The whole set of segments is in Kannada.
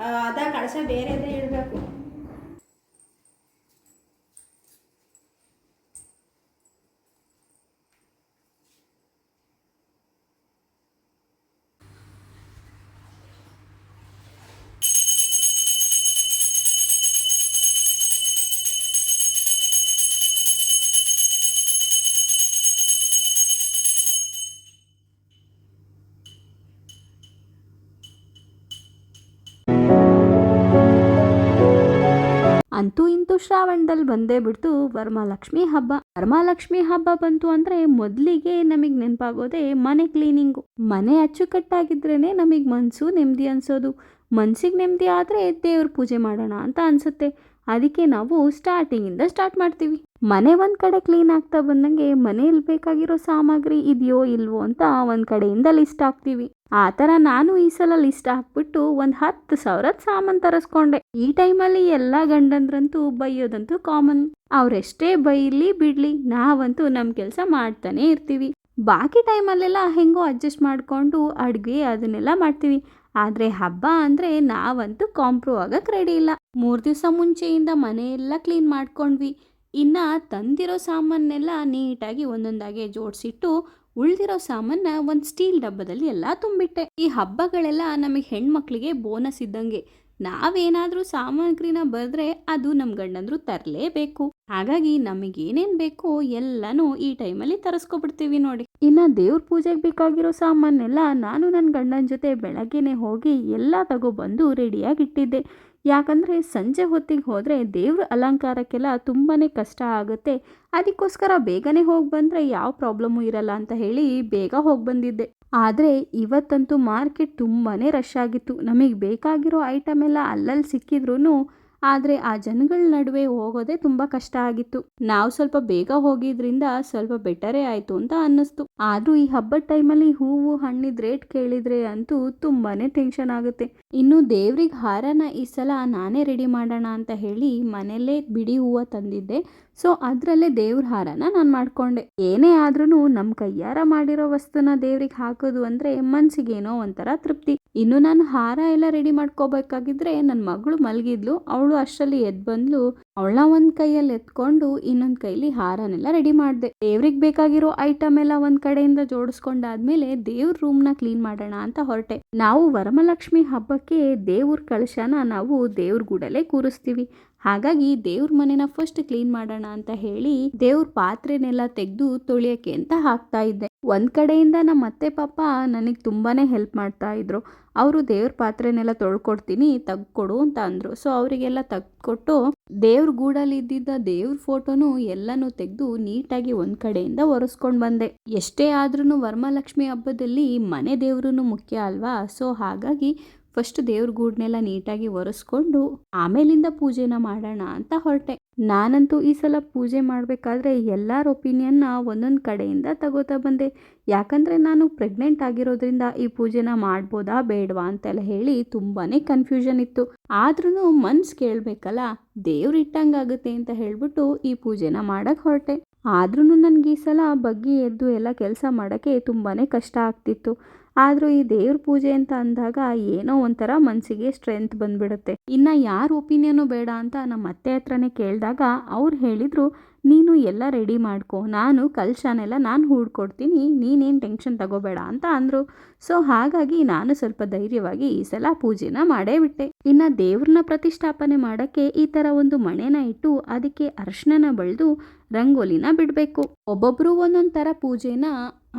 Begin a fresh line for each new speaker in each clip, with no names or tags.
ಅದ ಕಳಶ ಬೇರೆದೇ ಇಡಬೇಕು
ಶ್ರಾವಣದಲ್ಲಿ ಬಂದೇ ಬಿಡ್ತು ವರ್ಮಾಲಕ್ಷ್ಮಿ ಹಬ್ಬ. ವರಮಹಾಲಕ್ಷ್ಮಿ ಹಬ್ಬ ಬಂತು ಅಂದ್ರೆ ಮೊದಲಿಗೆ ನಮಗೆ ನೆನಪಾಗೋದೇ ಮನೆ ಕ್ಲೀನಿಂಗು. ಮನೆ ಅಚ್ಚುಕಟ್ಟಾಗಿದ್ರೇನೆ ನಮಗೆ ಮನಸ್ಸು ನೆಮ್ಮದಿ ಅನ್ಸೋದು. ಮನ್ಸಿಗೆ ನೆಮ್ಮದಿ ಆದರೆ ದೇವ್ರ ಪೂಜೆ ಮಾಡೋಣ ಅಂತ ಅನ್ಸುತ್ತೆ. ಅದಕ್ಕೆ ನಾವು ಸ್ಟಾರ್ಟಿಂಗಿಂದ ಸ್ಟಾರ್ಟ್ ಮಾಡ್ತೀವಿ. ಮನೆ ಒಂದು ಕಡೆ ಕ್ಲೀನ್ ಆಗ್ತಾ ಬಂದಂಗೆ ಮನೆಯಲ್ಲಿ ಬೇಕಾಗಿರೋ ಸಾಮಗ್ರಿ ಇದೆಯೋ ಇಲ್ವೋ ಅಂತ ಒಂದು ಕಡೆಯಿಂದ ಲಿಸ್ಟ್ ಹಾಕ್ತೀವಿ. ಆ ಥರ ನಾನು ಈ ಸಲ ಲಿಸ್ಟ್ ಹಾಕ್ಬಿಟ್ಟು ಒಂದು ಹತ್ತು ಸಾವಿರದ ಸಾಮಾನು ತರಿಸ್ಕೊಂಡೆ. ಈ ಟೈಮಲ್ಲಿ ಎಲ್ಲ ಗಂಡಂದ್ರಂತೂ ಬೈಯೋದಂತೂ ಕಾಮನ್ ಅವರೆಷ್ಟೇ ಬೈಲಿ ಬಿಡ್ಲಿ, ನಾವಂತೂ ನಮ್ಮ ಕೆಲಸ ಮಾಡ್ತಾನೆ ಇರ್ತೀವಿ. ಬಾಕಿ ಟೈಮಲ್ಲೆಲ್ಲ ಹೆಂಗೋ ಅಡ್ಜಸ್ಟ್ ಮಾಡಿಕೊಂಡು ಅಡುಗೆ ಅದನ್ನೆಲ್ಲ ಮಾಡ್ತೀವಿ. ಆದರೆ ಹಬ್ಬ ಅಂದರೆ ನಾವಂತೂ ಕಾಂಪ್ರೋ ಆಗಕ್ಕೆ ರೆಡಿ ಇಲ್ಲ. ಮೂರು ದಿವಸ ಮುಂಚೆಯಿಂದ ಮನೆಯೆಲ್ಲ ಕ್ಲೀನ್ ಮಾಡ್ಕೊಂಡ್ವಿ. ಇನ್ನು ತಂದಿರೋ ಸಾಮಾನೆಲ್ಲ ನೀಟಾಗಿ ಒಂದೊಂದಾಗೆ ಜೋಡಿಸಿಟ್ಟು ಉಳಿದಿರೋ ಸಾಮಾನ ಒಂದು ಸ್ಟೀಲ್ ಡಬ್ಬದಲ್ಲಿ ಎಲ್ಲ ತುಂಬಿಟ್ಟೆ. ಈ ಹಬ್ಬಗಳೆಲ್ಲ ನಮಗೆ ಹೆಣ್ಮಕ್ಳಿಗೆ ಬೋನಸ್ ಇದ್ದಂಗೆ. ನಾವೇನಾದರೂ ಸಾಮಗ್ರಿನ ಬರೆದ್ರೆ ಅದು ನಮ್ಮ ಗಂಡಂದ್ರು ತರಲೇಬೇಕು. ಹಾಗಾಗಿ ನಮಗೇನೇನು ಬೇಕೋ ಎಲ್ಲನೂ ಈ ಟೈಮಲ್ಲಿ ತರಿಸ್ಕೊಬಿಡ್ತೀವಿ ನೋಡಿ. ಇನ್ನು ದೇವ್ರ ಪೂಜೆಗೆ ಬೇಕಾಗಿರೋ ಸಾಮಾನೆಲ್ಲ ನಾನು ನನ್ನ ಗಂಡನ ಜೊತೆ ಬೆಳಗ್ಗೆನೆ ಹೋಗಿ ಎಲ್ಲ ತಗೋಬಂದು ರೆಡಿಯಾಗಿ ಇಟ್ಟಿದ್ದೆ. ಯಾಕಂದರೆ ಸಂಜೆ ಹೊತ್ತಿಗೆ ಹೋದರೆ ದೇವ್ರ ಅಲಂಕಾರಕ್ಕೆಲ್ಲ ತುಂಬಾ ಕಷ್ಟ ಆಗುತ್ತೆ. ಅದಕ್ಕೋಸ್ಕರ ಬೇಗನೆ ಹೋಗಿ ಬಂದರೆ ಯಾವ ಪ್ರಾಬ್ಲಮ್ಮು ಇರಲ್ಲ ಅಂತ ಹೇಳಿ ಬೇಗ ಹೋಗಿ ಬಂದಿದ್ದೆ. ಆದರೆ ಇವತ್ತಂತೂ ಮಾರ್ಕೆಟ್ ತುಂಬಾ ರಶ್ ಆಗಿತ್ತು. ನಮಗೆ ಬೇಕಾಗಿರೋ ಐಟಮ್ ಎಲ್ಲ ಅಲ್ಲಲ್ಲಿ ಸಿಕ್ಕಿದ್ರೂ ಆದರೆ ಆ ಜನಗಳ ನಡುವೆ ಹೋಗೋದೇ ತುಂಬ ಕಷ್ಟ ಆಗಿತ್ತು. ನಾವು ಸ್ವಲ್ಪ ಬೇಗ ಹೋಗಿದ್ರಿಂದ ಸ್ವಲ್ಪ ಬೆಟರೇ ಆಯಿತು ಅಂತ ಅನ್ನಿಸ್ತು. ಆದರೂ ಈ ಹಬ್ಬದ ಟೈಮಲ್ಲಿ ಹೂವು, ಹಣ್ಣಿದ ರೇಟ್ ಕೇಳಿದರೆ ಅಂತೂ ತುಂಬಾ ಟೆನ್ಷನ್ ಆಗುತ್ತೆ. ಇನ್ನು ದೇವ್ರಿಗೆ ಹಾರನ ಈ ಸಲ ನಾನೇ ರೆಡಿ ಮಾಡೋಣ ಅಂತ ಹೇಳಿ ಮನೆಯಲ್ಲೇ ಬಿಡಿ ಹೂವು ತಂದಿದ್ದೆ. ಸೊ ಅದರಲ್ಲೇ ದೇವ್ರ ಹಾರನ ನಾನು ಮಾಡಿಕೊಂಡೆ. ಏನೇ ಆದ್ರೂ ನಮ್ಮ ಕೈಯಾರ ಮಾಡಿರೋ ವಸ್ತುನ ದೇವ್ರಿಗೆ ಹಾಕೋದು ಅಂದರೆ ಮನ್ಸಿಗೇನೋ ಒಂಥರ ತೃಪ್ತಿ. ಇನ್ನು ನಾನು ಹಾರ ಎಲ್ಲ ರೆಡಿ ಮಾಡ್ಕೋಬೇಕಾಗಿದ್ರೆ ನನ್ನ ಮಗಳು ಮಲಗಿದ್ಲು, ಅವಳು ಅಷ್ಟರಲ್ಲಿ ಎದ್ದು ಬಂದ್ಲು. ಅವಳ ಒಂದು ಕೈಯಲ್ಲಿ ಎತ್ಕೊಂಡು ಇನ್ನೊಂದು ಕೈಲಿ ಹಾರನೆಲ್ಲ ರೆಡಿ ಮಾಡಿದೆ. ದೇವ್ರಿಗೆ ಬೇಕಾಗಿರೋ ಐಟಮ್ ಎಲ್ಲ ಒಂದು ಕಡೆಯಿಂದ ಜೋಡಿಸ್ಕೊಂಡಾದ್ಮೇಲೆ ದೇವ್ರ ರೂಮ್ನ ಕ್ಲೀನ್ ಮಾಡೋಣ ಅಂತ ಹೊರಟೆ. ನಾವು ವರಮಲಕ್ಷ್ಮಿ ಹಬ್ಬಕ್ಕೆ ದೇವ್ರ ಕಳಶನ ನಾವು ದೇವ್ರ ಗೂಡಲ್ಲೇ ಕೂರಿಸ್ತೀವಿ. ಹಾಗಾಗಿ ದೇವ್ರ ಮನೆನ ಫಸ್ಟ್ ಕ್ಲೀನ್ ಮಾಡೋಣ ಅಂತ ಹೇಳಿ ದೇವ್ರ ಪಾತ್ರೆನೆಲ್ಲ ತೆಗೆದು ತೊಳಿಯಕ್ಕೆ ಅಂತ ಹಾಕ್ತಾ ಇದ್ದೆ. ಒಂದ್ ಕಡೆಯಿಂದ ನಮ್ಮ ಅತ್ತೆ ಪಾಪ ನನಗೆ ತುಂಬಾನೇ ಹೆಲ್ಪ್ ಮಾಡ್ತಾ ಇದ್ರು. ಅವರು ದೇವ್ರ ಪಾತ್ರೆನೆಲ್ಲ ತೊಳ್ಕೊಡ್ತೀನಿ, ತಗ್ಕೊಡು ಅಂತ ಅಂದ್ರು. ಸೊ ಅವರಿಗೆಲ್ಲ ತಗ್ಕೊಟ್ಟು ದೇವ್ರ ಗೂಡಲ್ಲಿ ಇದ್ದಿದ್ದ ದೇವ್ರ ಫೋಟೋನು ಎಲ್ಲನೂ ತೆಗೆದು ನೀಟಾಗಿ ಒಂದ್ ಕಡೆಯಿಂದ ಒರೆಸ್ಕೊಂಡು ಬಂದೆ. ಎಷ್ಟೇ ಆದ್ರೂ ವರಮಹಾಲಕ್ಷ್ಮಿ ಹಬ್ಬದಲ್ಲಿ ಮನೆ ದೇವ್ರೂ ಮುಖ್ಯ ಅಲ್ವಾ? ಸೊ ಹಾಗಾಗಿ ಫಸ್ಟ್ ದೇವ್ರ ಗೂಡ್ನೆಲ್ಲ ನೀಟಾಗಿ ಒರೆಸ್ಕೊಂಡು ಆಮೇಲಿಂದ ಪೂಜೆನ ಮಾಡೋಣ ಅಂತ ಹೊರಟೆ. ನಾನಂತೂ ಈ ಸಲ ಪೂಜೆ ಮಾಡಬೇಕಾದ್ರೆ ಎಲ್ಲರ ಒಪಿನಿಯನ್ನ ಒಂದೊಂದು ಕಡೆಯಿಂದ ತಗೋತಾ ಬಂದೆ. ಯಾಕಂದರೆ ನಾನು ಪ್ರೆಗ್ನೆಂಟ್ ಆಗಿರೋದ್ರಿಂದ ಈ ಪೂಜೆನ ಮಾಡ್ಬೋದಾ ಬೇಡವಾ ಅಂತೆಲ್ಲ ಹೇಳಿ ತುಂಬಾ ಕನ್ಫ್ಯೂಷನ್ ಇತ್ತು. ಆದ್ರೂ ಮನ್ಸು ಕೇಳಬೇಕಲ್ಲ, ದೇವ್ರು ಇಟ್ಟಂಗಾಗುತ್ತೆ ಅಂತ ಹೇಳ್ಬಿಟ್ಟು ಈ ಪೂಜೆನ ಮಾಡಕ್ಕೆ ಹೊರಟೆ. ಆದ್ರೂ ನನಗೆ ಈ ಸಲ ಬಗ್ಗಿ ಎದ್ದು ಎಲ್ಲ ಕೆಲಸ ಮಾಡೋಕ್ಕೆ ತುಂಬಾ ಕಷ್ಟ ಆಗ್ತಿತ್ತು. ಆದರೂ ಈ ದೇವ್ರ ಪೂಜೆ ಅಂತ ಅಂದಾಗ ಏನೋ ಒಂಥರ ಮನಸ್ಸಿಗೆ ಸ್ಟ್ರೆಂತ್ ಬಂದ್ಬಿಡುತ್ತೆ. ಇನ್ನು ಯಾರ ಒಪಿನಿಯನು ಬೇಡ ಅಂತ ನಮ್ಮ ಅತ್ತೆ ಹತ್ರನೇ ಕೇಳಿದಾಗ ಅವ್ರು ಹೇಳಿದರು, ನೀನು ಎಲ್ಲ ರೆಡಿ ಮಾಡ್ಕೊ, ನಾನು ಕಲ್ಶಾನೆಲ್ಲ ನಾನು ಹೂಡ್ಕೊಡ್ತೀನಿ, ನೀನೇನು ಟೆನ್ಷನ್ ತಗೋಬೇಡ ಅಂತ ಅಂದರು. ಸೊ ಹಾಗಾಗಿ ನಾನು ಸ್ವಲ್ಪ ಧೈರ್ಯವಾಗಿ ಈ ಸಲ ಪೂಜೆನ ಮಾಡೇ ಬಿಟ್ಟೆ. ಇನ್ನು ದೇವ್ರನ್ನ ಪ್ರತಿಷ್ಠಾಪನೆ ಮಾಡೋಕ್ಕೆ ಈ ಥರ ಒಂದು ಮಣೆನ ಇಟ್ಟು ಅದಕ್ಕೆ ಅರ್ಶನನ ಬಳಿದು ರಂಗೋಲಿನ ಬಿಡಬೇಕು. ಒಬ್ಬೊಬ್ಬರು ಒಂದೊಂದು ಥರ ಪೂಜೆನ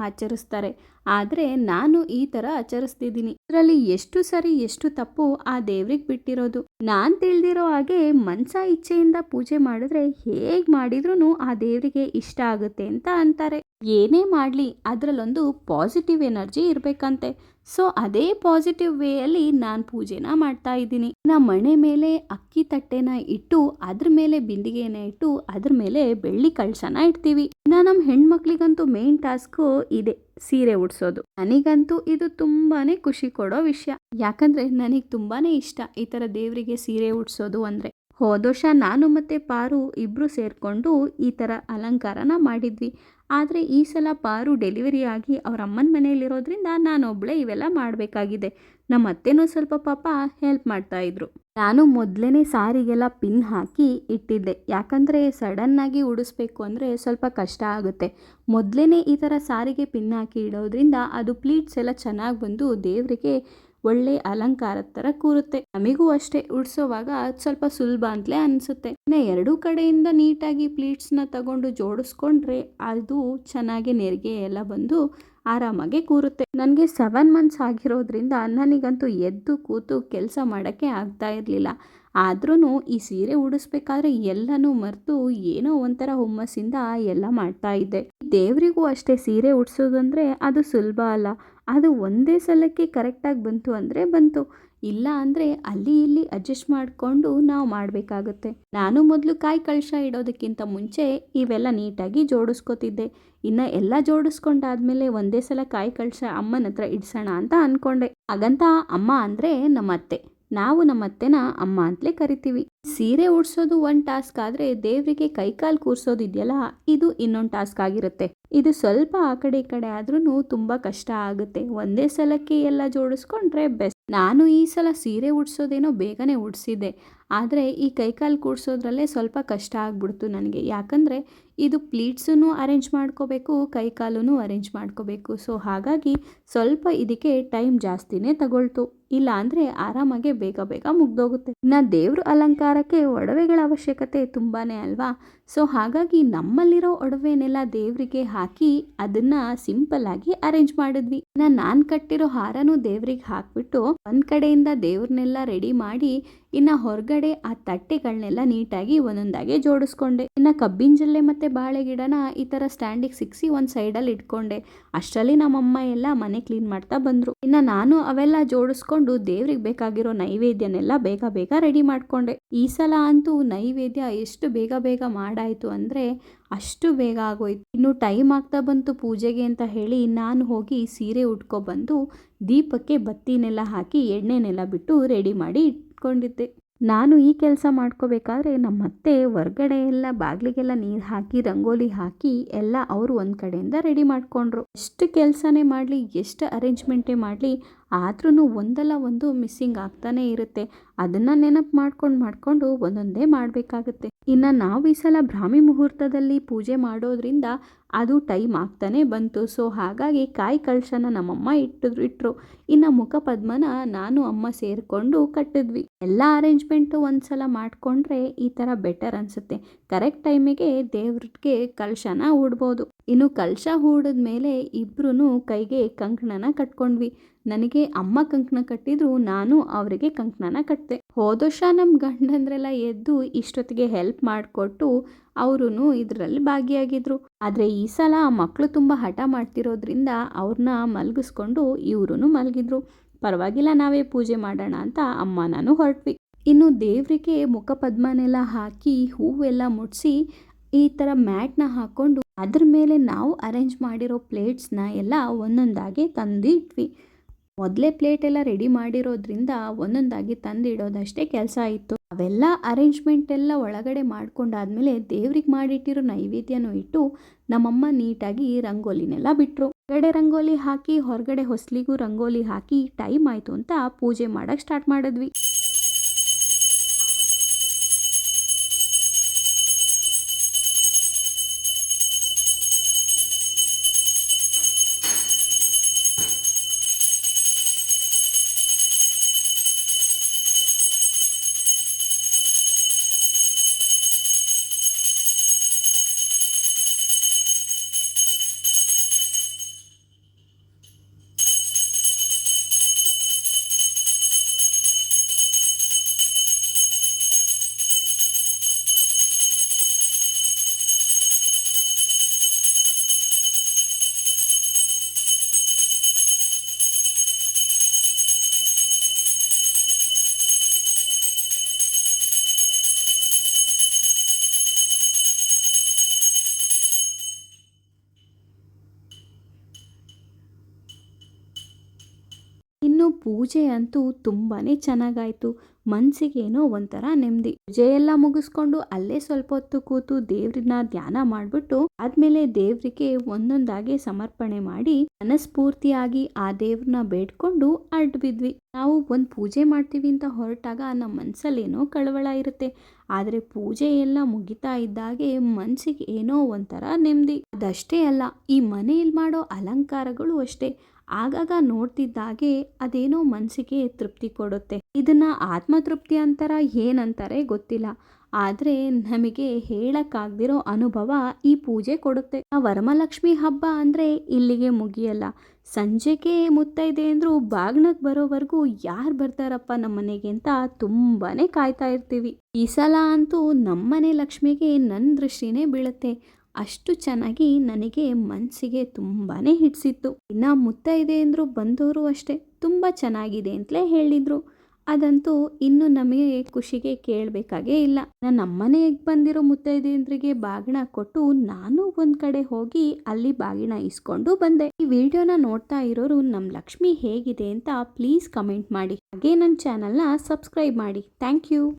ಆಚರಿಸ್ತಾರೆ. ಆದರೆ ನಾನು ಈ ಥರ ಆಚರಿಸ್ತಿದ್ದೀನಿ. ಇದರಲ್ಲಿ ಎಷ್ಟು ಸರಿ ಎಷ್ಟು ತಪ್ಪು ಆ ದೇವ್ರಿಗೆ ಬಿಟ್ಟಿರೋದು. ನಾನು ತಿಳಿದಿರೋ ಹಾಗೆ ಮನಸ ಇಚ್ಛೆಯಿಂದ ಪೂಜೆ ಮಾಡಿದ್ರೆ ಹೇಗೆ ಮಾಡಿದ್ರೂ ಆ ದೇವರಿಗೆ ಇಷ್ಟ ಆಗುತ್ತೆ ಅಂತ ಅಂತಾರೆ. ಏನೇ ಮಾಡಲಿ, ಅದರಲ್ಲೊಂದು ಪಾಸಿಟಿವ್ ಎನರ್ಜಿ ಇರಬೇಕಂತೆ. ಸೊ ಅದೇ ಪಾಸಿಟಿವ್ ವೇಯಲ್ಲಿ ನಾನು ಪೂಜೆನ ಮಾಡ್ತಾ ಇದ್ದೀನಿ. ನಮ್ಮ ಮಣೆ ಮೇಲೆ ಅಕ್ಕಿ ತಟ್ಟೆನ ಇಟ್ಟು, ಅದ್ರ ಮೇಲೆ ಬಿಂದಿಗೆನ ಇಟ್ಟು, ಅದ್ರ ಮೇಲೆ ಬೆಳ್ಳಿ ಕಳಶನ ಇಡ್ತೀವಿ. ಇನ್ನು ನಮ್ಮ ಹೆಣ್ಮಕ್ಳಿಗಂತೂ ಮೇನ್ ಟಾಸ್ಕು ಇದೆ, ಸೀರೆ ಉಡ್ಸೋದು. ನನಗಂತೂ ಇದು ತುಂಬಾನೇ ಖುಷಿ ಕೊಡೋ ವಿಷಯ. ಯಾಕಂದ್ರೆ, ನನಗೆ ತುಂಬಾನೇ ಇಷ್ಟ ಈ ತರ ದೇವರಿಗೆ ಸೀರೆ ಉಡ್ಸೋದು ಅಂದ್ರೆ. ಹೋದ ವರ್ಷ ನಾನು ಮತ್ತು ಪಾರು ಇಬ್ಬರು ಸೇರಿಕೊಂಡು ಈ ಥರ ಅಲಂಕಾರನ ಮಾಡಿದ್ವಿ. ಆದರೆ ಈ ಸಲ ಪಾರು ಡೆಲಿವರಿ ಆಗಿ ಅವ್ರ ಅಮ್ಮನ ಮನೆಯಲ್ಲಿರೋದ್ರಿಂದ ನಾನೊಬ್ಬಳೇ ಇವೆಲ್ಲ ಮಾಡಬೇಕಾಗಿದೆ. ನಮ್ಮ ಅತ್ತೆನೂ ಸ್ವಲ್ಪ ಪಾಪ ಹೆಲ್ಪ್ ಮಾಡ್ತಾಯಿದ್ರು ನಾನು ಮೊದಲೇ ಸಾರಿಗೆಲ್ಲ ಪಿನ್ ಹಾಕಿ ಇಟ್ಟಿದ್ದೆ. ಯಾಕಂದರೆ ಸಡನ್ನಾಗಿ ಉಡಿಸ್ಬೇಕು ಅಂದರೆ ಸ್ವಲ್ಪ ಕಷ್ಟ ಆಗುತ್ತೆ. ಮೊದಲೇ ಈ ಥರ ಸಾರಿಗೆ ಪಿನ್ ಹಾಕಿ ಇಡೋದ್ರಿಂದ ಅದು ಪ್ಲೀಟ್ಸ್ ಎಲ್ಲ ಚೆನ್ನಾಗಿ ಬಂದು ದೇವರಿಗೆ ಒಳ್ಳೆ ಅಲಂಕಾರ ಥರ ಕೂರುತ್ತೆ. ನಮಗೂ ಅಷ್ಟೇ, ಉಡ್ಸೋವಾಗ ಸ್ವಲ್ಪ ಸುಲಭ ಅಂತಲೇ ಅನಿಸುತ್ತೆ. ಇನ್ನು ಎರಡೂ ಕಡೆಯಿಂದ ನೀಟಾಗಿ ಪ್ಲೀಟ್ಸ್ನ ತಗೊಂಡು ಜೋಡಿಸ್ಕೊಂಡ್ರೆ ಅದು ಚೆನ್ನಾಗಿ ನೆರಿಗೆ ಎಲ್ಲ ಬಂದು ಆರಾಮಾಗಿ ಕೂರುತ್ತೆ. ನನಗೆ ಸೆವೆನ್ ಮಂತ್ಸ್ ಆಗಿರೋದ್ರಿಂದ ನನಗಂತೂ ಎದ್ದು ಕೂತು ಕೆಲಸ ಮಾಡೋಕ್ಕೆ ಆಗ್ತಾ ಇರಲಿಲ್ಲ. ಆದ್ರೂ ಈ ಸೀರೆ ಉಡಿಸ್ಬೇಕಾದ್ರೆ ಎಲ್ಲನೂ ಮರೆತು ಏನೋ ಒಂಥರ ಹುಮ್ಮಸ್ಸಿಂದ ಎಲ್ಲ ಮಾಡ್ತಾ ಇದ್ದೆ. ದೇವರಿಗೂ ಅಷ್ಟೇ ಸೀರೆ ಉಡಿಸೋದಂದ್ರೆ ಅದು ಸುಲಭ ಅಲ್ಲ. ಅದು ಒಂದೇ ಸಲಕ್ಕೆ ಕರೆಕ್ಟಾಗಿ ಬಂತು ಅಂದರೆ ಬಂತು. ಇಲ್ಲ ಅಂದರೆ ಅಲ್ಲಿ ಇಲ್ಲಿ ಅಡ್ಜಸ್ಟ್ ಮಾಡಿಕೊಂಡು ನಾವು ಮಾಡಬೇಕಾಗುತ್ತೆ. ನಾನು ಮೊದಲು ಕಾಯಿ ಕಳಶ ಇಡೋದಕ್ಕಿಂತ ಮುಂಚೆ ಇವೆಲ್ಲ ನೀಟಾಗಿ ಜೋಡಿಸ್ಕೊತಿದ್ದೆ. ಇನ್ನು ಎಲ್ಲ ಜೋಡಿಸ್ಕೊಂಡಾದ್ಮೇಲೆ ಒಂದೇ ಸಲ ಕಾಯಿ ಕಳಶ ಅಮ್ಮನ ಹತ್ರ ಇಡ್ಸೋಣ ಅಂತ ಅಂದ್ಕೊಂಡೆ ಹಾಗಂತ ಅಮ್ಮ ಅಂದರೆ ನಮ್ಮ ಅತ್ತೆ. ನಾವು ನಮ್ಮ ಅತ್ತೆನ ಅಮ್ಮ ಅಂತಲೇ ಕರಿತೀವಿ. ಸೀರೆ ಉಡ್ಸೋದು ಒಂದು ಟಾಸ್ಕ್ ಆದರೆ ದೇವರಿಗೆ ಕೈಕಾಲು ಕೂರಿಸೋದಿದೆಯಲ್ಲ, ಇದು ಇನ್ನೊಂದು ಟಾಸ್ಕ್ ಆಗಿರುತ್ತೆ. ಇದು ಸ್ವಲ್ಪ ಆ ಕಡೆ ಈ ಕಡೆ ಆದ್ರೂ ತುಂಬ ಕಷ್ಟ ಆಗುತ್ತೆ. ಒಂದೇ ಸಲಕ್ಕೆ ಎಲ್ಲ ಜೋಡಿಸ್ಕೊಂಡ್ರೆ ಬೆಸ್ಟ್. ನಾನು ಈ ಸಲ ಸೀರೆ ಉಡ್ಸೋದೇನೋ ಬೇಗನೆ ಉಡ್ಸಿದ್ದೆ. ಆದರೆ ಈ ಕೈಕಾಲು ಕೂಡ್ಸೋದ್ರಲ್ಲೇ ಸ್ವಲ್ಪ ಕಷ್ಟ ಆಗ್ಬಿಡ್ತು ನನಗೆ. ಯಾಕಂದರೆ ಇದು ಪ್ಲೀಟ್ಸನ್ನು ಅರೇಂಜ್ ಮಾಡ್ಕೋಬೇಕು ಕೈಕಾಲೂ ಅರೇಂಜ್ ಮಾಡ್ಕೋಬೇಕು. ಸೊ ಹಾಗಾಗಿ ಸ್ವಲ್ಪ ಇದಕ್ಕೆ ಟೈಮ್ ಜಾಸ್ತಿನೇ ತಗೊಳ್ತು. ಇಲ್ಲ ಅಂದರೆ ಆರಾಮಾಗೆ ಬೇಗ ಬೇಗ ಮುಗ್ದೋಗುತ್ತೆ. ಇನ್ನು ದೇವ್ರ ಅಲಂಕಾರಕ್ಕೆ ಒಡವೆಗಳ ಅವಶ್ಯಕತೆ ತುಂಬಾ ಅಲ್ವಾ? ಸೊ ಹಾಗಾಗಿ ನಮ್ಮಲ್ಲಿರೋ ಒಡವೆನೆಲ್ಲ ದೇವರಿಗೆ ಹಾಕಿ ಅದನ್ನು ಸಿಂಪಲ್ಲಾಗಿ ಅರೇಂಜ್ ಮಾಡಿದ್ವಿ. ನಾನು ನಾನು ಕಟ್ಟಿರೋ ಹಾರನೂ ದೇವ್ರಿಗೆ ಹಾಕ್ಬಿಟ್ಟು ಒಂದು ಕಡೆಯಿಂದ ದೇವ್ರನ್ನೆಲ್ಲ ರೆಡಿ ಮಾಡಿ ಇನ್ನು ಹೊರಗಡೆ ಆ ತಟ್ಟೆಗಳನ್ನೆಲ್ಲ ನೀಟಾಗಿ ಒಂದೊಂದಾಗಿ ಜೋಡಿಸ್ಕೊಂಡೆ. ಇನ್ನು ಕಬ್ಬಿನ ಜಲ್ಲೆ ಮತ್ತು ಬಾಳೆ ಗಿಡನ ಈ ಥರ ಸ್ಟ್ಯಾಂಡಿಗೆ ಸಿಕ್ಸಿ ಒಂದು ಸೈಡಲ್ಲಿ ಇಟ್ಕೊಂಡೆ. ಅಷ್ಟರಲ್ಲಿ ನಮ್ಮಮ್ಮ ಎಲ್ಲ ಮನೆ ಕ್ಲೀನ್ ಮಾಡ್ತಾ ಬಂದರು. ಇನ್ನು ನಾನು ಅವೆಲ್ಲ ಜೋಡಿಸ್ಕೊಂಡು ದೇವ್ರಿಗೆ ಬೇಕಾಗಿರೋ ನೈವೇದ್ಯನೆಲ್ಲ ಬೇಗ ಬೇಗ ರೆಡಿ ಮಾಡಿಕೊಂಡೆ. ಈ ಸಲ ಅಂತೂ ನೈವೇದ್ಯ ಎಷ್ಟು ಬೇಗ ಬೇಗ ಮಾಡಾಯಿತು ಅಂದರೆ ಅಷ್ಟು ಬೇಗ ಆಗೋಯ್ತು. ಇನ್ನು ಟೈಮ್ ಆಗ್ತಾ ಬಂತು ಪೂಜೆಗೆ ಅಂತ ಹೇಳಿ ನಾನು ಹೋಗಿ ಸೀರೆ ಉಟ್ಕೊಬಂದು ದೀಪಕ್ಕೆ ಬತ್ತಿನೆಲ್ಲ ಹಾಕಿ ಎಣ್ಣೆನೆಲ್ಲ ಬಿಟ್ಟು ರೆಡಿ ಮಾಡಿ ಇಟ್ಕೊಂಡಿದ್ದೆ ನಾನು ಈ ಕೆಲಸ ಮಾಡ್ಕೋಬೇಕಾದ್ರೆ ನಮ್ಮ ಅತ್ತೆ ಹೊರ್ಗಡೆ ಎಲ್ಲ ಬಾಗಿಲಿಗೆಲ್ಲ ನೀರು ಹಾಕಿ, ರಂಗೋಲಿ ಹಾಕಿ ಎಲ್ಲ ಅವರು ಒಂದು ಕಡೆಯಿಂದ ರೆಡಿ ಮಾಡಿಕೊಂಡ್ರು. ಎಷ್ಟು ಕೆಲಸನೇ ಮಾಡಲಿ, ಎಷ್ಟು ಅರೇಂಜ್ಮೆಂಟೇ ಮಾಡಲಿ ಆದ್ರೂ ಒಂದಲ್ಲ ಒಂದು ಮಿಸ್ಸಿಂಗ್ ಆಗ್ತಾನೇ ಇರುತ್ತೆ. ಅದನ್ನು ನೆನಪು ಮಾಡ್ಕೊಂಡು ಮಾಡಿಕೊಂಡು ಒಂದೊಂದೇ ಮಾಡಬೇಕಾಗುತ್ತೆ. ಇನ್ನು ನಾವು ಈ ಸಲ ಬ್ರಾಹ್ಮಿ ಮುಹೂರ್ತದಲ್ಲಿ ಪೂಜೆ ಮಾಡೋದ್ರಿಂದ ಅದು ಟೈಮ್ ಆಗ್ತಾನೆ ಬಂತು. ಸೊ ಹಾಗಾಗಿ ಕಾಯಿ ಕಳಶನ ನಮ್ಮಮ್ಮ ಇಟ್ಟಿದ್ರು ಇಟ್ಟರು ಇನ್ನು ಮುಖಪದ್ಮನ ನಾನು ಅಮ್ಮ ಸೇರಿಕೊಂಡು ಕಟ್ಟಿದ್ವಿ. ಎಲ್ಲ ಅರೇಂಜ್ಮೆಂಟು ಒಂದು ಸಲ ಮಾಡಿಕೊಂಡ್ರೆ ಈ ಥರ ಬೆಟರ್ ಅನಿಸುತ್ತೆ. ಕರೆಕ್ಟ್ ಟೈಮಿಗೆ ದೇವ್ರಿಗೆ ಕಲಶನ ಹೂಡ್ಬೋದು ಇನ್ನು ಕಲಶ ಹೂಡಿದ ಮೇಲೆ ಇಬ್ಬರೂ ಕೈಗೆ ಕಂಕಣನ ಕಟ್ಕೊಂಡ್ವಿ. ನನಗೆ ಅಮ್ಮ ಕಂಕಣ ಕಟ್ಟಿದ್ರು, ನಾನು ಅವರಿಗೆ ಕಂಕಣನ ಕಟ್ಟಿದೆ ಹೋದ ವರ್ಷ ನಮ್ಮ ಗಂಡಂದ್ರೆಲ್ಲ ಎದ್ದು ಇಷ್ಟೊತ್ತಿಗೆ ಹೆಲ್ಪ್ ಮಾಡಿಕೊಟ್ಟು ಅವರು ಇದರಲ್ಲಿ ಭಾಗಿಯಾಗಿದ್ರು. ಆದರೆ ಈ ಸಲ ಮಕ್ಕಳು ತುಂಬ ಹಠ ಮಾಡ್ತಿರೋದ್ರಿಂದ ಅವ್ರನ್ನ ಮಲಗಿಸ್ಕೊಂಡು ಇವರು ಮಲಗಿದ್ರು. ಪರವಾಗಿಲ್ಲ ನಾವೇ ಪೂಜೆ ಮಾಡೋಣ ಅಂತ ಅಮ್ಮ ನಾನು ಹೊರಟ್ವಿ. ಇನ್ನು ದೇವರಿಗೆ ಮುಖ ಪದ್ಮನೆಲ್ಲ ಹಾಕಿ ಹೂವೆಲ್ಲ ಮುಟ್ಸಿ ಈ ಥರ ಮ್ಯಾಟ್ನ ಹಾಕ್ಕೊಂಡು ಅದ್ರ ಮೇಲೆ ನಾವು ಅರೇಂಜ್ ಮಾಡಿರೋ ಪ್ಲೇಟ್ಸ್ನ ಎಲ್ಲ ಒಂದೊಂದಾಗಿ ತಂದಿಟ್ವಿ. ಮೊದಲೇ ಪ್ಲೇಟ್ ಎಲ್ಲ ರೆಡಿ ಮಾಡಿರೋದ್ರಿಂದ ಒಂದೊಂದಾಗಿ ತಂದಿಡೋದಷ್ಟೇ ಕೆಲಸ ಇತ್ತು. ಅವೆಲ್ಲ ಅರೇಂಜ್ಮೆಂಟ್ ಎಲ್ಲ ಒಳಗಡೆ ಮಾಡ್ಕೊಂಡಾದ್ಮೇಲೆ ದೇವ್ರಿಗೆ ಮಾಡಿಟ್ಟಿರೋ ನೈವೇದ್ಯನೂ ಇಟ್ಟು ನಮ್ಮಮ್ಮ ನೀಟಾಗಿ ರಂಗೋಲಿನೆಲ್ಲ ಬಿಟ್ಟರು ಹೊರಗಡೆ ರಂಗೋಲಿ ಹಾಕಿ, ಹೊರಗಡೆ ಹೊಸಲಿಗೂ ರಂಗೋಲಿ ಹಾಕಿ ಟೈಮ್ ಆಯಿತು ಅಂತ ಪೂಜೆ ಮಾಡೋಕ್ಕೆ ಸ್ಟಾರ್ಟ್ ಮಾಡಿದ್ವಿ. ಇನ್ನು ಪೂಜೆ ಅಂತೂ ತುಂಬಾ ಚೆನ್ನಾಗಾಯಿತು. ಏನೋ ಒಂಥರ ನೆಮ್ಮದಿ. ಪೂಜೆ ಎಲ್ಲ ಮುಗಿಸ್ಕೊಂಡು ಅಲ್ಲೇ ಸ್ವಲ್ಪ ಹೊತ್ತು ಕೂತು ದೇವ್ರನ್ನ ಧ್ಯಾನ ಮಾಡ್ಬಿಟ್ಟು ಆದ್ಮೇಲೆ ದೇವ್ರಿಗೆ ಒಂದೊಂದಾಗಿ ಸಮರ್ಪಣೆ ಮಾಡಿ ಮನಸ್ಫೂರ್ತಿಯಾಗಿ ಆ ದೇವ್ರನ್ನ ಬೇಡ್ಕೊಂಡು ಅಡ್ಡ ಬಿದ್ವಿ ನಾವು ಒಂದು ಪೂಜೆ ಮಾಡ್ತೀವಿ ಅಂತ ಹೊರಟಾಗ ನಮ್ಮ ಮನಸ್ಸಲ್ಲಿ ಏನೋ ಕಳವಳ ಇರುತ್ತೆ. ಆದರೆ ಪೂಜೆ ಎಲ್ಲ ಮುಗಿತಾ ಇದ್ದಾಗೆ ಮನ್ಸಿಗೆ ಏನೋ ಒಂಥರ ನೆಮ್ಮದಿ. ಅದಷ್ಟೇ ಅಲ್ಲ, ಈ ಮನೆಯಲ್ಲಿ ಮಾಡೋ ಅಲಂಕಾರಗಳು ಅಷ್ಟೇ. ಆಗಾಗ ನೋಡ್ತಿದ್ದಾಗೆ ಅದೇನೋ ಮನಸ್ಸಿಗೆ ತೃಪ್ತಿ ಕೊಡುತ್ತೆ. ಇದನ್ನ ಆತ್ಮತೃಪ್ತಿ ಅಂತಾರ ಏನಂತಾರೆ ಗೊತ್ತಿಲ್ಲ. ಆದರೆ ನಮಗೆ ಹೇಳಕ್ಕಾಗ್ದಿರೋ ಅನುಭವ ಈ ಪೂಜೆ ಕೊಡುತ್ತೆ. ಆ ವರಮಲಕ್ಷ್ಮಿ ಹಬ್ಬ ಅಂದರೆ ಇಲ್ಲಿಗೆ ಮುಗಿಯಲ್ಲ. ಸಂಜೆಗೆ ಮುತ್ತೈದೆ ಅಂದರೂ ಬಾಗ್ನಕ್ಕೆ ಬರೋವರೆಗೂ ಯಾರು ಬರ್ತಾರಪ್ಪ ನಮ್ಮ ಮನೆಗೆ ಅಂತ ತುಂಬಾ ಕಾಯ್ತಾ ಇರ್ತೀವಿ. ಈ ಸಲ ಅಂತೂ ನಮ್ಮನೆ ಲಕ್ಷ್ಮಿಗೆ ನನ್ನ ದೃಷ್ಟಿನೇ ಬೀಳುತ್ತೆ. ಅಷ್ಟು ಚೆನ್ನಾಗಿ ನನಗೆ ಮನಸ್ಸಿಗೆ ತುಂಬಾ ಹಿಡಿಸಿತ್ತು. ಇನ್ನು ಮುತ್ತೈದೆ ಅಂದರು ಬಂದವರು ಅಷ್ಟೇ. ತುಂಬ ಚೆನ್ನಾಗಿದೆ ಅಂತಲೇ ಹೇಳಿದರು. ಅದಂತೂ ಇನ್ನು ನಮಗೆ ಖುಷಿಗೆ ಕೇಳಬೇಕಾಗೇ ಇಲ್ಲ. ನನ್ನ ನಮ್ಮನೆಗೆ ಬಂದಿರೋ ಮುತ್ತೈದೆಯಂದ್ರಿಗೆ ಬಾಗಿಣ ಕೊಟ್ಟು ನಾನು ಒಂದು ಕಡೆ ಹೋಗಿ ಅಲ್ಲಿ ಬಾಗಿಣ ಇಸ್ಕೊಂಡು ಬಂದೆ. ಈ ವಿಡಿಯೋನ ನೋಡ್ತಾ ಇರೋರು ನಮ್ಮ ಲಕ್ಷ್ಮಿ ಹೇಗಿದೆ ಅಂತ ಪ್ಲೀಸ್ ಕಮೆಂಟ್ ಮಾಡಿ. ಹಾಗೆ ನನ್ನ ಚಾನಲ್ನ ಸಬ್ಸ್ಕ್ರೈಬ್ ಮಾಡಿ. Thank you.